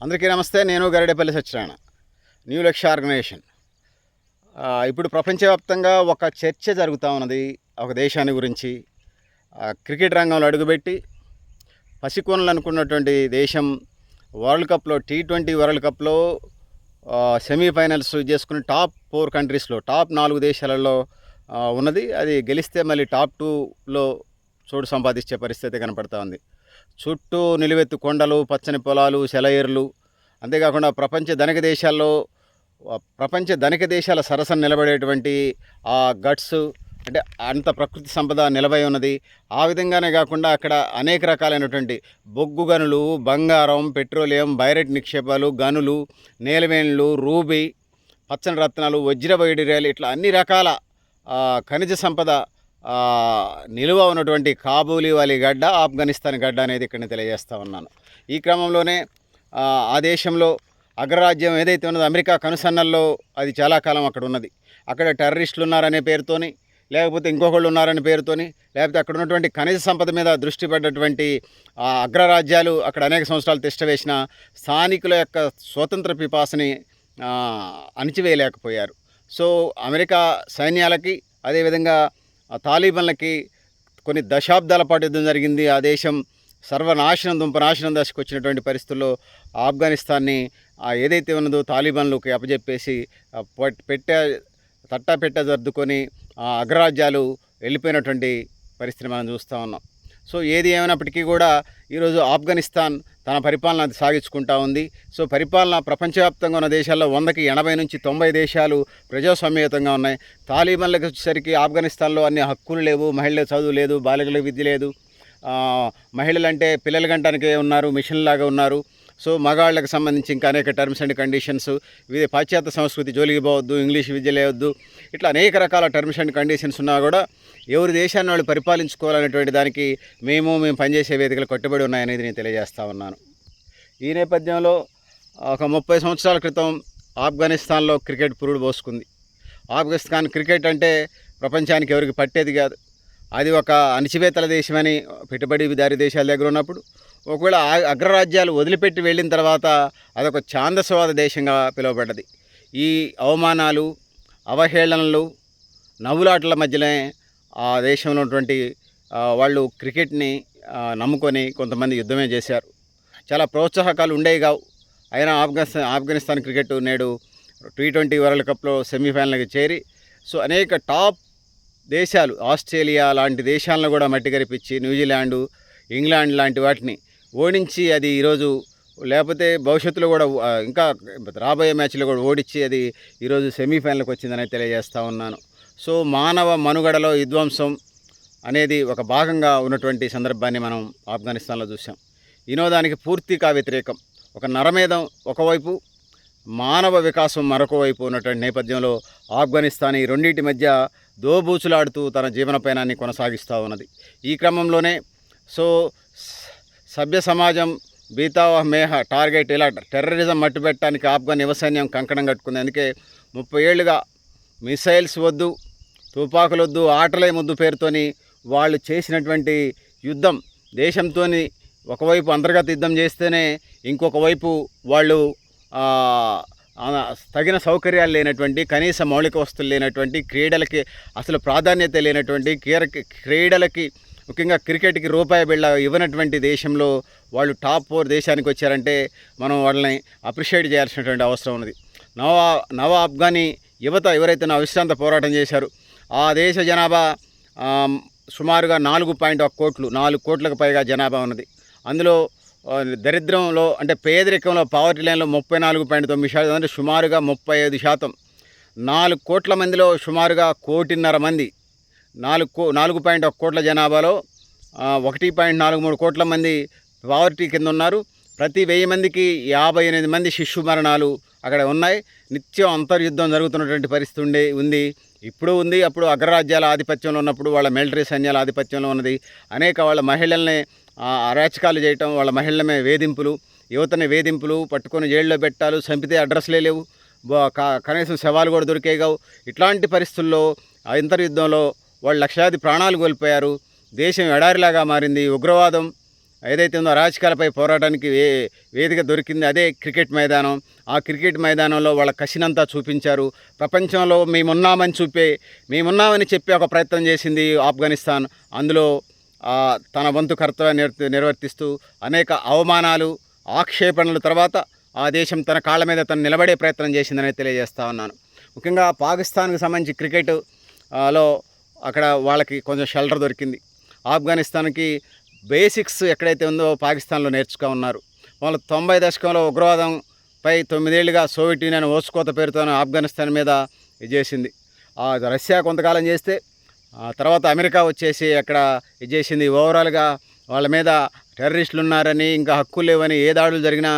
అందరికీ నమస్తే నేను గరిడేపల్లి సత్యనారాయణ. న్యూ లక్ష్య ఆర్గనైజేషన్ ఇప్పుడు ప్రపంచవ్యాప్తంగా ఒక చర్చ జరుగుతూ ఉన్నది. ఒక దేశాన్ని గురించి క్రికెట్ రంగంలో అడుగుపెట్టి పసికొనలు అనుకున్నటువంటి దేశం వరల్డ్ కప్లో టీ ట్వంటీ వరల్డ్ కప్లో సెమీఫైనల్స్ చేసుకుని టాప్ ఫోర్ కంట్రీస్లో టాప్ నాలుగు దేశాలలో ఉన్నది. అది గెలిస్తే మళ్ళీ టాప్ టూలో చోటు సంపాదించే పరిస్థితి కనపడతా ఉంది. చుట్టూ నిలువెత్తు కొండలు పచ్చని పొలాలు సెలయేర్లు. అంతేకాకుండా ప్రపంచ ధనిక దేశాల్లో ప్రపంచ ధనిక దేశాల సరసన నిలబడేటువంటి ఆ గట్స్ అంటే అంత ప్రకృతి సంపద నిలబై ఉన్నది. ఆ విధంగానే కాకుండా అక్కడ అనేక రకాలైనటువంటి బొగ్గు గనులు బంగారం పెట్రోలియం బైరెట్ నిక్షేపాలు గనులు నేలవేణులు రూబీ పచ్చని రత్నాలు వజ్రవైడర్యాలు ఇట్లా అన్ని రకాల ఖనిజ సంపద నిలువ ఉన్నటువంటి కాబూలి వాలి గడ్డ ఆఫ్ఘనిస్తాన్ గడ్డ అనేది ఇక్కడ తెలియజేస్తా ఉన్నాను. ఈ క్రమంలోనే ఆ, దేశంలో అగ్రరాజ్యం ఏదైతే ఉన్నదో అమెరికా కనుసన్నల్లో అది చాలా కాలం అక్కడ ఉన్నది. అక్కడ టెర్రరిస్టులు ఉన్నారనే పేరుతోని లేకపోతే ఇంకొకళ్ళు ఉన్నారనే పేరుతోని లేకపోతే అక్కడ ఉన్నటువంటి ఖనిజ సంపద మీద దృష్టి పడ్డటువంటి ఆ అగ్రరాజ్యాలు అక్కడ అనేక సంవత్సరాలు తిష్టవేసిన స్థానికుల యొక్క స్వతంత్ర పిపాసని అణిచివేయలేకపోయారు. సో అమెరికా సైన్యాలకి అదేవిధంగా తాలిబన్లకి కొన్ని దశాబ్దాల పాటు యుద్ధం జరిగింది. ఆ దేశం సర్వనాశనం దుంపనాశనం దశకు వచ్చినటువంటి పరిస్థితుల్లో ఆఫ్ఘనిస్తాన్ని ఏదైతే ఉన్నదో తాలిబాన్లకు అప్పజెప్పేసి ఆ పెట్టే తట్టా పెట్ట సర్దుకొని ఆ అగ్రరాజ్యాలు వెళ్ళిపోయినటువంటి పరిస్థితిని మనం చూస్తూ ఉన్నాం. సో ఏది ఏమైనప్పటికీ కూడా ఈరోజు ఆఫ్ఘనిస్తాన్ తన పరిపాలన సాగించుకుంటా ఉంది. సో పరిపాలన ప్రపంచవ్యాప్తంగా ఉన్న దేశాల్లో వందకి ఎనభై నుంచి తొంభై దేశాలు ప్రజాస్వామ్యతంగా ఉన్నాయి. తాలిబన్లకు వచ్చేసరికి ఆఫ్ఘనిస్తాన్లో అన్ని హక్కులు లేవు మహిళల చదువు లేదు బాలికల విద్య లేదు. మహిళలు అంటే పిల్లల గంటానికే ఉన్నారు మిషన్ లాగా ఉన్నారు. సో మగాళ్ళకి సంబంధించి ఇంకా అనేక టర్మ్స్ అండ్ కండిషన్స్ ఇది పాశ్చాత్య సంస్కృతి జోలికి పోవద్దు ఇంగ్లీష్ విద్య లేవద్దు ఇట్లా అనేక రకాల టర్మ్స్ అండ్ కండిషన్స్ ఉన్నా కూడా ఎవరి దేశాన్ని వాళ్ళు పరిపాలించుకోవాలనేటువంటి దానికి మేము మేము పనిచేసే వేదికలు కట్టుబడి ఉన్నాయనేది నేను తెలియజేస్తా ఉన్నాను. ఈ నేపథ్యంలో ఒక ముప్పై సంవత్సరాల క్రితం ఆఫ్ఘనిస్తాన్లో క్రికెట్ పురుడు పోసుకుంది. ఆఫ్ఘనిస్తాన్ క్రికెట్ అంటే ప్రపంచానికి ఎవరికి పట్టేది కాదు. అది ఒక అణిచివేతల దేశమని పెట్టుబడిదారి దేశాల దగ్గర ఉన్నప్పుడు ఒకవేళ అగ్రరాజ్యాలు వదిలిపెట్టి వెళ్ళిన తర్వాత అదొక ఛాందస్వాద దేశంగా పిలువబడ్డది. ఈ అవమానాలు అవహేళనలు నవ్వులాటల మధ్యనే ఆ దేశంలో ఉన్నటువంటి వాళ్ళు క్రికెట్ని నమ్ముకొని కొంతమంది యుద్ధమే చేశారు. చాలా ప్రోత్సాహకాలు ఉండేవి కావు. అయినా ఆఫ్ఘనిస్తాన్ ఆఫ్ఘనిస్తాన్ క్రికెట్ నేడు టీ ట్వంటీ వరల్డ్ కప్లో సెమీఫైనల్కి చేరి సో అనేక టాప్ దేశాలు ఆస్ట్రేలియా లాంటి దేశాలను కూడా మట్టి గరిపించి న్యూజిలాండు ఇంగ్లాండ్ లాంటి వాటిని ఓడించి అది ఈరోజు లేకపోతే భవిష్యత్తులో కూడా ఇంకా రాబోయే మ్యాచ్లో కూడా ఓడించి అది ఈరోజు సెమీఫైనల్కి వచ్చిందని తెలియజేస్తూ ఉన్నాను. సో మానవ మనుగడలో విధ్వంసం అనేది ఒక భాగంగా ఉన్నటువంటి సందర్భాన్ని మనం ఆఫ్ఘనిస్తాన్లో చూసాం వినోదానికి పూర్తిగా వ్యతిరేకం. ఒక నరమేధం ఒకవైపు మానవ వికాసం మరొక వైపు ఉన్నటువంటి నేపథ్యంలో ఆఫ్ఘనిస్తాన్ ఈ రెండింటి మధ్య దోబూచులాడుతూ తన జీవనపయనాన్ని కొనసాగిస్తూ ఉన్నది. ఈ క్రమంలోనే సో సభ్య సమాజం బీతావహ మేహ టార్గెట్ ఇలా టెర్రరిజం మట్టుపెట్టడానికి ఆఫ్ఘన్ యువసైన్యం కంకణం కట్టుకుంది. అందుకే ముప్పై ఏళ్ళుగా మిసైల్స్ వద్దు తుపాకులు వద్దు ఆటలే ముద్దు పేరుతోని వాళ్ళు చేసినటువంటి యుద్ధం దేశంతో ఒకవైపు అంతర్గత యుద్ధం చేస్తేనే ఇంకొక వైపు వాళ్ళు తగిన సౌకర్యాలు లేనటువంటి కనీస మౌలిక వస్తువులు లేనటువంటి క్రీడలకి అసలు ప్రాధాన్యత లేనటువంటి క్రీడలకి ముఖ్యంగా క్రికెట్కి రూపాయి బిళ్ళ ఇవ్వనటువంటి దేశంలో వాళ్ళు టాప్ ఫోర్ దేశానికి వచ్చారంటే మనం వాళ్ళని అప్రిషియేట్ చేయాల్సినటువంటి అవసరం ఉన్నది. నవ నవ ఆఫ్ఘనీ యువత ఎవరైతే నా విశ్రాంత పోరాటం చేశారు ఆ దేశ జనాభా సుమారుగా నాలుగు పాయింట్ ఒక కోట్లు నాలుగు కోట్లకు పైగా జనాభా ఉన్నది. అందులో దరిద్రంలో అంటే పేదరికంలో పావర్టీ లైన్లో ముప్పై నాలుగు పాయింట్ తొమ్మిది శాతం అంటే సుమారుగా ముప్పై ఐదు శాతం. నాలుగు కోట్ల మందిలో సుమారుగా కోటిన్నర మంది నాలుగు కో నాలుగు పాయింట్ ఒక కోట్ల జనాభాలో ఒకటి పాయింట్ నాలుగు మూడు కోట్ల మంది పావర్టీ కింద ఉన్నారు. ప్రతి వెయ్యి మందికి యాభై ఎనిమిది మంది శిశు మరణాలు అక్కడ ఉన్నాయి. నిత్యం అంతర్యుద్ధం జరుగుతున్నటువంటి పరిస్థితి ఉండే ఉంది. ఇప్పుడు ఉంది అప్పుడు అగ్రరాజ్యాల ఆధిపత్యంలో ఉన్నప్పుడు వాళ్ళ మిలిటరీ సైన్యాల ఆధిపత్యంలో ఉన్నది. అనేక వాళ్ళ మహిళల్ని అరాచకాలు చేయటం వాళ్ళ మహిళలమే వేధింపులు యువతని వేధింపులు పట్టుకొని జైల్లో పెట్టాలు చంపితే అడ్రస్లే లేవు. కనీసం శవాలు కూడా దొరికేగావు ఇట్లాంటి పరిస్థితుల్లో ఆ అంతర్యుద్ధంలో వాళ్ళు లక్షలాది ప్రాణాలు కోల్పోయారు. దేశం ఎడారిలాగా మారింది. ఉగ్రవాదం ఏదైతే ఉందో అరాచకాలపై పోరాటానికి వే వేదిక దొరికింది అదే క్రికెట్ మైదానం. ఆ క్రికెట్ మైదానంలో వాళ్ళ కసినంతా చూపించారు. ప్రపంచంలో మేమున్నామని చూపే మేమున్నామని చెప్పే ఒక ప్రయత్నం చేసింది ఆఫ్ఘనిస్తాన్. అందులో తన వంతు కర్తవ్యాన్ని నిర్వర్తిస్తూ అనేక అవమానాలు ఆక్షేపణల తర్వాత ఆ దేశం తన కాళ్ళ మీద తను నిలబడే ప్రయత్నం చేసిందని తెలియజేస్తా ఉన్నాను. ముఖ్యంగా పాకిస్తాన్కి సంబంధించి క్రికెట్లో అక్కడ వాళ్ళకి కొంచెం షెల్టర్ దొరికింది. ఆఫ్ఘనిస్తాన్కి బేసిక్స్ ఎక్కడైతే ఉందో పాకిస్తాన్లో నేర్చుకో ఉన్నారు. వాళ్ళు తొంభై దశకంలో ఉగ్రవాదంపై తొమ్మిదేళ్ళుగా సోవియట్ యూనియన్ ఓసుకోత పేరుతో ఆఫ్ఘనిస్తాన్ మీద ఇది చేసింది. రష్యా కొంతకాలం చేస్తే ఆ తర్వాత అమెరికా వచ్చేసి అక్కడ ఇది చేసింది. ఓవరాల్గా వాళ్ళ మీద టెర్రరిస్టులు ఉన్నారని ఇంకా హక్కులు లేవని ఏ దాడులు జరిగినా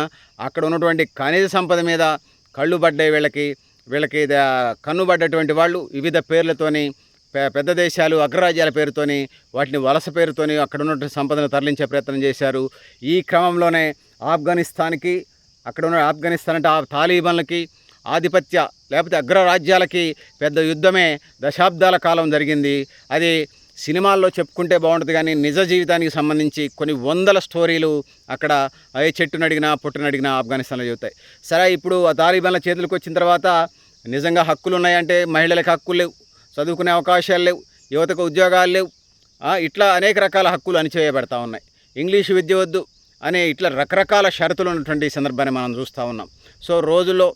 అక్కడ ఉన్నటువంటి ఖనిజ సంపద మీద కళ్ళు పడ్డాయి వీళ్ళకి. వీళ్ళకి కన్ను కన్నుబడ్డటువంటి వాళ్ళు వివిధ పేర్లతోని పెద్ద దేశాలు అగ్రరాజ్యాల పేరుతోని వాటిని వలస పేరుతోని అక్కడ ఉన్నటువంటి సంపదను తరలించే ప్రయత్నం చేశారు. ఈ క్రమంలోనే ఆఫ్ఘనిస్తాన్కి అక్కడ ఉన్న ఆఫ్ఘనిస్తాన్ అంటే ఆ తాలిబాన్లకి ఆధిపత్య లేకపోతే అగ్రరాజ్యాలకి పెద్ద యుద్ధమే దశాబ్దాల కాలం జరిగింది. అది సినిమాల్లో చెప్పుకుంటే బాగుంటుంది కానీ నిజ జీవితానికి సంబంధించి కొన్ని వందల స్టోరీలు అక్కడ ఏ చెట్టును అడిగినా పుట్టును అడిగినా ఆఫ్ఘనిస్తాన్లో చెబుతాయి సరే ఇప్పుడు ఆ తాలిబాన్ల చేతులకు వచ్చిన తర్వాత నిజంగా హక్కులు ఉన్నాయంటే మహిళలకు హక్కులు లేవు. చదువుకునే అవకాశాలు లేవు యువతకు ఉద్యోగాలు లేవు. ఇట్లా అనేక రకాల హక్కులు అణిచివేయబడతా ఉన్నాయి. ఇంగ్లీషు విద్య వద్దు అనే ఇట్లా రకరకాల షరతులు ఉన్నటువంటి సందర్భాన్ని మనం చూస్తూ ఉన్నాం. సో రోజుల్లో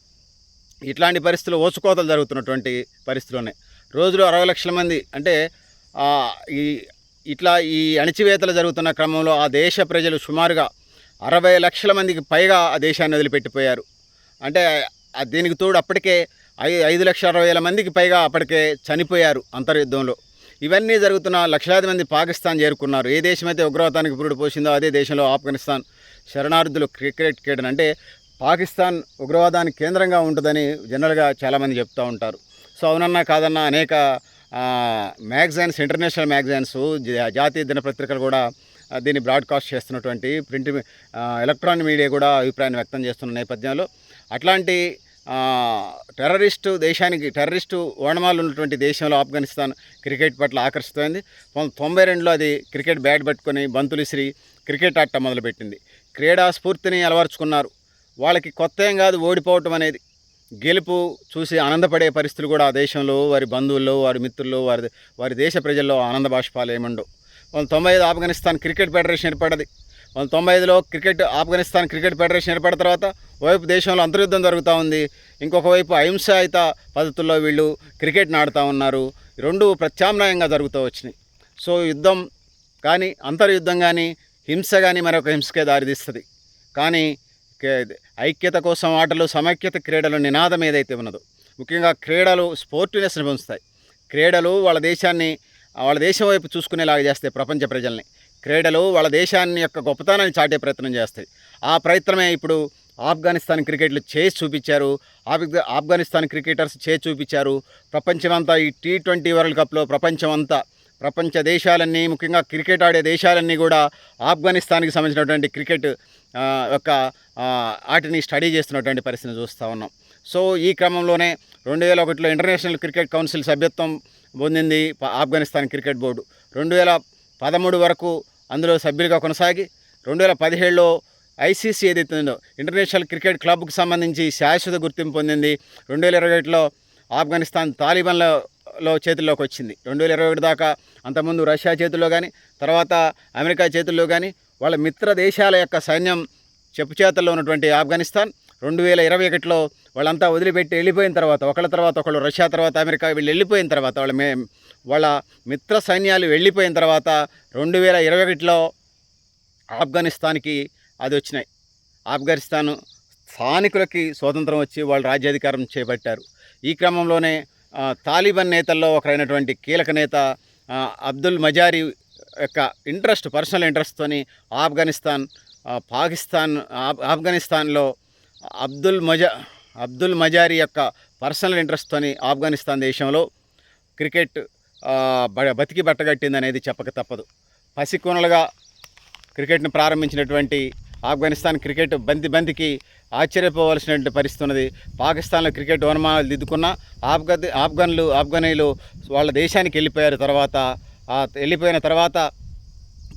ఇట్లాంటి పరిస్థితులు ఓచుకోతలు జరుగుతున్నటువంటి పరిస్థితులు ఉన్నాయి. రోజులో అరవై లక్షల మంది అంటే ఈ ఇట్లా ఈ అణచివేతలు జరుగుతున్న క్రమంలో ఆ దేశ ప్రజలు సుమారుగా అరవై లక్షల మందికి పైగా ఆ దేశాన్ని వదిలిపెట్టిపోయారు. అంటే దీనికి తోడు అప్పటికే ఐదు లక్షల అరవై వేల మందికి పైగా అప్పటికే చనిపోయారు అంతర్యుద్ధంలో. ఇవన్నీ జరుగుతున్న లక్షలాది మంది పాకిస్తాన్ చేరుకున్నారు. ఏ దేశమైతే ఉగ్రవాదానికి పురుడు పోసిందో అదే దేశంలో ఆఫ్ఘనిస్తాన్ శరణార్థులు క్రికెట్ క్రీడను అంటే పాకిస్తాన్ ఉగ్రవాదానికి కేంద్రంగా ఉంటుందని జనరల్గా చాలామంది చెప్తూ ఉంటారు. సో అవునన్నా కాదన్నా అనేక మ్యాగజైన్స్ ఇంటర్నేషనల్ మ్యాగజైన్స్ జాతీయ దినపత్రికలు కూడా దీన్ని బ్రాడ్కాస్ట్ చేస్తున్నటువంటి ప్రింట్ ఎలక్ట్రానిక్ మీడియా కూడా అభిప్రాయాన్ని వ్యక్తం చేస్తున్న నేపథ్యంలో అట్లాంటి టెర్రరిస్టు దేశానికి టెర్రరిస్టు ఓణమాలు ఉన్నటువంటి దేశంలో ఆఫ్ఘనిస్తాన్ క్రికెట్ పట్ల ఆకర్షితమైంది. తొంభై రెండులో అది క్రికెట్ బ్యాట్ పట్టుకొని బంతులు క్రికెట్ ఆట మొదలుపెట్టింది. క్రీడా స్ఫూర్తిని అలవర్చుకున్నారు. వాళ్ళకి కొత్త ఏం కాదు ఓడిపోవటం అనేది. గెలుపు చూసి ఆనందపడే పరిస్థితులు కూడా ఆ దేశంలో వారి బంధువుల్లో వారి మిత్రుల్లో వారి వారి దేశ ప్రజల్లో ఆనంద బాష్పాలు ఏముండవు. తొంభై ఐదు ఆఫ్ఘనిస్తాన్ క్రికెట్ ఫెడరేషన్ ఏర్పడ్డది. వంద తొంభై ఐదులో క్రికెట్ ఆఫ్ఘనిస్తాన్ క్రికెట్ ఫెడరేషన్ ఏర్పడిన తర్వాత ఓవైపు దేశంలో అంతర్యుద్ధం జరుగుతూ ఉంది. ఇంకొక వైపు అహింసాయుత పద్ధతుల్లో వీళ్ళు క్రికెట్ ఆడుతూ ఉన్నారు. రెండు ప్రత్యామ్నాయంగా జరుగుతూ వచ్చినాయి. సో యుద్ధం కానీ అంతర్యుద్ధం కానీ హింస కానీ మరొక హింసకే దారితీస్తుంది. కానీ ఐక్యత కోసం ఆటలు సమైక్యత క్రీడలు నినాదం ఏదైతే ఉన్నదో ముఖ్యంగా క్రీడలు స్పోర్టివ్నెస్ని పెంచుతాయి. క్రీడలు వాళ్ళ దేశాన్ని వాళ్ళ దేశం వైపు చూసుకునేలాగా చేస్తాయి ప్రపంచ ప్రజల్ని. క్రీడలు వాళ్ళ దేశాన్ని యొక్క గొప్పతనాన్ని చాటే ప్రయత్నం చేస్తాయి. ఆ ప్రయత్నమే ఇప్పుడు ఆఫ్ఘనిస్తాన్ క్రికెట్లు చేసి చూపించారు. ఆఫ్- ఆఫ్ఘనిస్తాన్ క్రికెటర్స్ చేసి చూపించారు. ప్రపంచమంతా ఈ టీ ట్వంటీ వరల్డ్ కప్లో ప్రపంచమంతా ప్రపంచ దేశాలన్నీ ముఖ్యంగా క్రికెట్ ఆడే దేశాలన్నీ కూడా ఆఫ్ఘనిస్తాన్కి సంబంధించినటువంటి క్రికెట్ యొక్క ఆటని స్టడీ చేస్తున్నటువంటి పరిస్థితిని చూస్తూ ఉన్నాం. సో ఈ క్రమంలోనే రెండు వేల ఒకటిలో ఇంటర్నేషనల్ క్రికెట్ కౌన్సిల్ సభ్యత్వం పొందింది ప- ఆఫ్ఘనిస్తాన్ క్రికెట్ బోర్డు. రెండు వేల పదమూడు వరకు అందులో సభ్యులుగా కొనసాగి రెండు వేల పదిహేడులో ఐసీసీ ఏదైతే ఉందో ఇంటర్నేషనల్ క్రికెట్ క్లబ్కు సంబంధించి శాశ్వత గుర్తింపు పొందింది. రెండు వేల ఇరవై ఒకటిలో ఆఫ్ఘనిస్తాన్ తాలిబాన్ల లో చేతుల్లోకి వచ్చింది. రెండు వేల ఇరవై ఒకటి దాకా అంతకుముందు రష్యా చేతుల్లో కానీ తర్వాత అమెరికా చేతుల్లో కానీ వాళ్ళ మిత్ర దేశాల యొక్క సైన్యం చెప్పు చేతల్లో ఉన్నటువంటి ఆఫ్ఘనిస్తాన్ రెండు వేల ఇరవై ఒకటిలో వాళ్ళంతా వదిలిపెట్టి వెళ్ళిపోయిన తర్వాత ఒకళ్ళ తర్వాత ఒకళ్ళు రష్యా తర్వాత అమెరికా వీళ్ళు వెళ్ళిపోయిన తర్వాత వాళ్ళ మే వాళ్ళ మిత్ర సైన్యాలు వెళ్ళిపోయిన తర్వాత రెండు వేల ఇరవై ఒకటిలో ఆఫ్ఘనిస్తాన్కి అది వచ్చినాయి. ఆఫ్ఘనిస్తాన్ స్థానికులకి స్వాతంత్రం వచ్చి వాళ్ళు రాజ్యాధికారం చేపట్టారు. ఈ క్రమంలోనే తాలిబాన్ నేతల్లో ఒకరైనటువంటి కీలక నేత అబ్దుల్ మజారి యొక్క ఇంట్రెస్ట్ పర్సనల్ ఇంట్రెస్ట్తోని ఆఫ్ఘనిస్తాన్ పాకిస్తాన్ ఆఫ్ఘనిస్తాన్లో అబ్దుల్ మజా అబ్దుల్ మజారి యొక్క పర్సనల్ ఇంట్రెస్ట్తోని ఆఫ్ఘనిస్తాన్ దేశంలో క్రికెట్ బ- బతికి బట్టగట్టింది అనేది చెప్పక తప్పదు. పసికూనలుగా క్రికెట్ను ప్రారంభించినటువంటి ఆఫ్ఘనిస్తాన్ క్రికెట్ బంతి బంతికి ఆశ్చర్యపోవలసినటువంటి పరిస్థితి ఉన్నది. పాకిస్తాన్లో క్రికెట్ వనమానాలు దిద్దుకున్న ఆఫ్ఘన్ ఆఫ్ఘన్లు ఆఫ్ఘనీలు వాళ్ళ దేశానికి వెళ్ళిపోయారు తర్వాత. వెళ్ళిపోయిన తర్వాత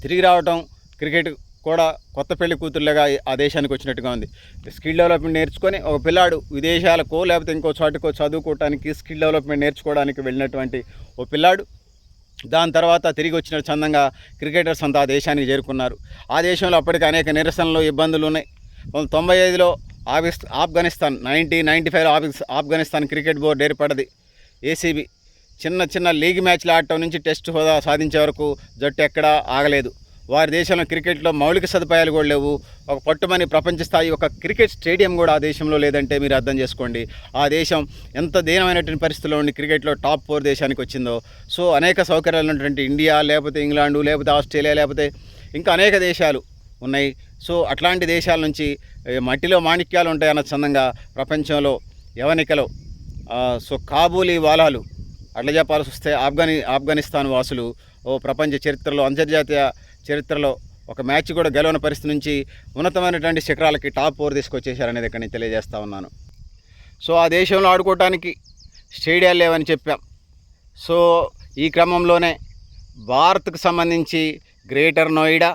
తిరిగి రావటం క్రికెట్ కూడా కొత్త పెళ్ళి కూతుర్లుగా ఆ దేశానికి వచ్చినట్టుగా ఉంది. స్కిల్ డెవలప్మెంట్ నేర్చుకొని ఒక పిల్లాడు విదేశాలకో లేకపోతే ఇంకో చోటుకో చదువుకోవటానికి స్కిల్ డెవలప్మెంట్ నేర్చుకోవడానికి వెళ్ళినటువంటి ఓ పిల్లాడు. దాని తర్వాత తిరిగి వచ్చిన చందంగా క్రికెటర్స్ అంతా ఆ దేశానికి చేరుకున్నారు. ఆ దేశంలో అప్పటికి అనేక నిరసనలు ఇబ్బందులు ఉన్నాయి. తొంభై ఐదులో ఆఫిస్ ఆఫ్ఘనిస్తాన్ నైన్టీన్ నైంటీ ఫైవ్లో ఆఫిస్ ఆఫ్ఘనిస్తాన్ క్రికెట్ బోర్డు ఏర్పడది. ఏసీబీ చిన్న చిన్న లీగ్ మ్యాచ్లు ఆడటం నుంచి టెస్ట్ హోదా సాధించే వరకు జట్టు ఎక్కడా ఆగలేదు. వారి దేశంలో క్రికెట్లో మౌలిక సదుపాయాలు కూడా లేవు. ఒక పట్టుమని ప్రపంచ స్థాయి ఒక క్రికెట్ స్టేడియం కూడా ఆ దేశంలో లేదంటే మీరు అర్థం చేసుకోండి. ఆ దేశం ఎంత దీనమైనటువంటి పరిస్థితుల్లో ఉండి క్రికెట్లో టాప్ ఫోర్ దేశానికి వచ్చిందో. సో అనేక సౌకర్యాలు ఉన్నటువంటి ఇండియా లేకపోతే ఇంగ్లాండు లేకపోతే ఆస్ట్రేలియా లేకపోతే ఇంకా అనేక దేశాలు ఉన్నాయి. సో అట్లాంటి దేశాల నుంచి మట్టిలో మాణిక్యాలు ఉంటాయన్న చందంగా ప్రపంచంలో యవనికలో సో కాబూలీ వాలాలు అట్లా చెప్పాల్సి వస్తే ఆఫ్ఘని ఆఫ్ఘనిస్తాన్ వాసులు ఓ ప్రపంచ చరిత్రలో అంతర్జాతీయ చరిత్రలో ఒక మ్యాచ్ కూడా గెలవని పరిస్థితి నుంచి ఉన్నతమైనటువంటి శిఖరాలకి టాప్ ఫోర్ తీసుకొచ్చేసారనేది ఇక్కడ నేను తెలియజేస్తా ఉన్నాను. సో ఆ దేశంలో ఆడుకోవటానికి స్టేడియాలు లేవని చెప్పాం. సో ఈ క్రమంలోనే భారత్కు సంబంధించి గ్రేటర్ నోయిడా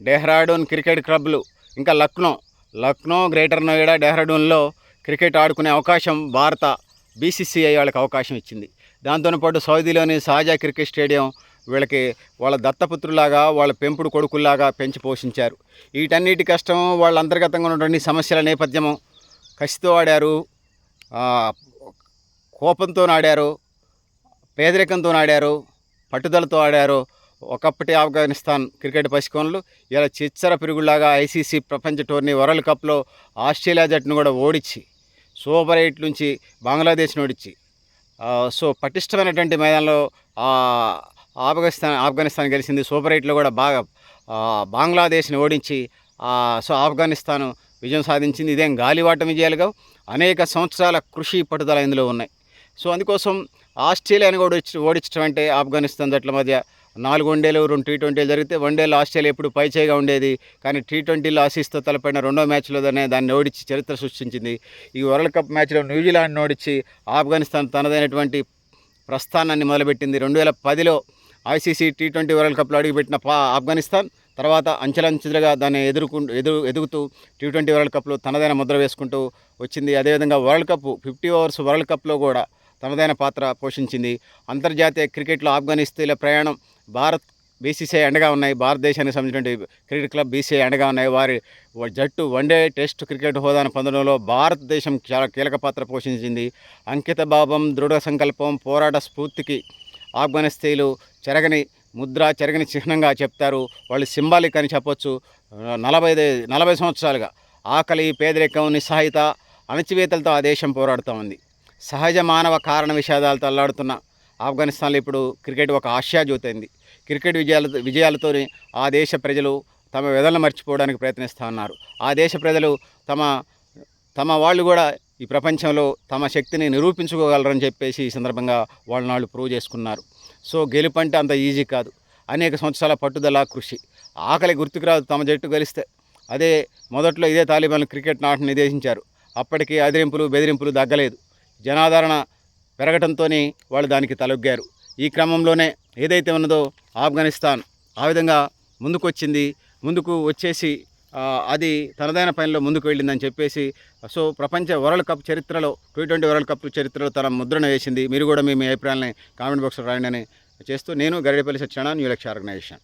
డెహ్రాడూన్ క్రికెట్ క్లబ్లు ఇంకా లక్నో లక్నో గ్రేటర్ నోయిడా డెహ్రాడూన్లో క్రికెట్ ఆడుకునే అవకాశం భారత బీసీసీఐ వాళ్ళకి అవకాశం ఇచ్చింది. దాంతో పాటు సౌదీలోని షాజా క్రికెట్ స్టేడియం వీళ్ళకి వాళ్ళ దత్తపుత్రులాగా వాళ్ళ పెంపుడు కొడుకుల్లాగా పెంచి పోషించారు. వీటన్నిటి కష్టం వాళ్ళ అంతర్గతంగా ఉన్నటువంటి సమస్యల నేపథ్యము. కసితో ఆడారు కోపంతో ఆడారు పేదరికంతో ఆడారు పట్టుదలతో ఆడారు. ఒకప్పటి ఆఫ్ఘనిస్తాన్ క్రికెట్ పసికోన్లు ఇలా చిచ్చర పిరుగులాగా ఐసీసీ ప్రపంచ టోర్నీ వరల్డ్ కప్లో ఆస్ట్రేలియా జట్టును కూడా ఓడించి సూపర్ ఎయిట్ నుంచి బంగ్లాదేశ్ని ఓడించి సో పటిష్టమైనటువంటి మైదానంలో ఆఫ్ఘనిస్తాన్ ఆఫ్ఘనిస్తాన్ గెలిచింది. సూపర్ ఎయిట్లో కూడా బాగా బంగ్లాదేశ్ని ఓడించి సో ఆఫ్ఘనిస్తాన్ విజయం సాధించింది. ఇదేం గాలివాట విజయాలుగా అనేక సంవత్సరాల కృషి పట్టుదల ఇందులో ఉన్నాయి. సో అందుకోసం ఆస్ట్రేలియాని కూడా ఓడించడం అంటే ఆఫ్ఘనిస్తాన్ జట్ల మధ్య నాలుగు వన్డేలు రెండు టీ ట్వంటీలు జరిగితే వన్డేలో ఆస్ట్రేలియా ఎప్పుడు పైచేయిగా ఉండేది. కానీ టీ ట్వంటీలో ఆశీస్తో తలపడిన రెండో మ్యాచ్లోనే దాన్ని ఓడించి చరిత్ర సృష్టించింది. ఈ వరల్డ్ కప్ మ్యాచ్లో న్యూజిలాండ్ని ఓడించి ఆఫ్ఘనిస్తాన్ తనదైనటువంటి ప్రస్థానాన్ని మొదలుపెట్టింది. రెండు వేల పదిలో ఐసీసీ టీ ట్వంటీ వరల్డ్ కప్లో అడుగుపెట్టిన పా ఆఫ్ఘనిస్తాన్ తర్వాత అంచెలంచెలుగా దాన్ని ఎదుర్కొ ఎదురు ఎదుగుతూ టీ ట్వంటీ వరల్డ్ కప్లో తనదైన ముద్ర వేసుకుంటూ వచ్చింది. అదేవిధంగా world cup fifty overs world కప్లో కూడా తనదైన పాత్ర పోషించింది. అంతర్జాతీయ క్రికెట్లో ఆఫ్ఘనిస్తాన్ల ప్రయాణం భారత్ బీసీసీఐ అండగా ఉన్నాయి. భారతదేశానికి సంబంధించినటువంటి క్రికెట్ క్లబ్ బీసీఐ అండగా ఉన్నాయి. వారి జట్టు వన్డే టెస్ట్ క్రికెట్ హోదాను పొందడంలో భారతదేశం చాలా కీలక పాత్ర పోషించింది. అంకిత భావం దృఢ సంకల్పం పోరాట స్ఫూర్తికి ఆఫ్ఘనిస్తీలు చెరగని ముద్ర చెరగని చిహ్నంగా చెప్తారు. వాళ్ళు సింబాలిక్ అని చెప్పొచ్చు. నలభై నలభై సంవత్సరాలుగా ఆకలి పేదరికం నిస్సహాయత అణచివేతలతో ఆ దేశం పోరాడుతూ ఉంది. సహజ మానవ కారణ విషాదాలతో అల్లాడుతున్న ఆఫ్ఘనిస్తాన్లో ఇప్పుడు క్రికెట్ ఒక ఆశాజ్యోతి అయింది. క్రికెట్ విజయాల విజయాలతోనే ఆ దేశ ప్రజలు తమ వెదలను మర్చిపోవడానికి ప్రయత్నిస్తూ ఉన్నారు. ఆ దేశ ప్రజలు తమ తమ వాళ్ళు కూడా ఈ ప్రపంచంలో తమ శక్తిని నిరూపించుకోగలరని చెప్పేసి ఈ సందర్భంగా వాళ్ళ నాళ్ళు ప్రూవ్ చేసుకున్నారు. సో గెలుపు అంటే అంత ఈజీ కాదు. అనేక సంవత్సరాల పట్టుదల కృషి. ఆకలి గుర్తుకురాదు తమ జట్టు గెలిస్తే. అదే మొదట్లో ఇదే తాలిబాన్లు క్రికెట్ నాటను నిర్దేశించారు అప్పటికి అదిరింపులు బెదిరింపులు దగ్గలేదు జనాదరణ పెరగటంతో వాళ్ళు దానికి తలొగ్గారు. ఈ క్రమంలోనే ఏదైతే ఉన్నదో ఆఫ్ఘనిస్తాన్ ఆ విధంగా ముందుకొచ్చింది. ముందుకు వచ్చేసి అది తనదైన పనిలో ముందుకు వెళ్ళిందని చెప్పేసి సో ప్రపంచ వరల్డ్ కప్ చరిత్రలో టీ ట్వంటీ వరల్డ్ కప్ చరిత్రలో తన ముద్రణ వేసింది. మీరు కూడా మీ మీ అభిప్రాయాలని కామెంట్ బాక్స్లో రాయండి అని చేస్తూ నేను గరిడపల్లి సత్యనారాయణ న్యూ లక్ష్య ఆర్గనైజేషన్.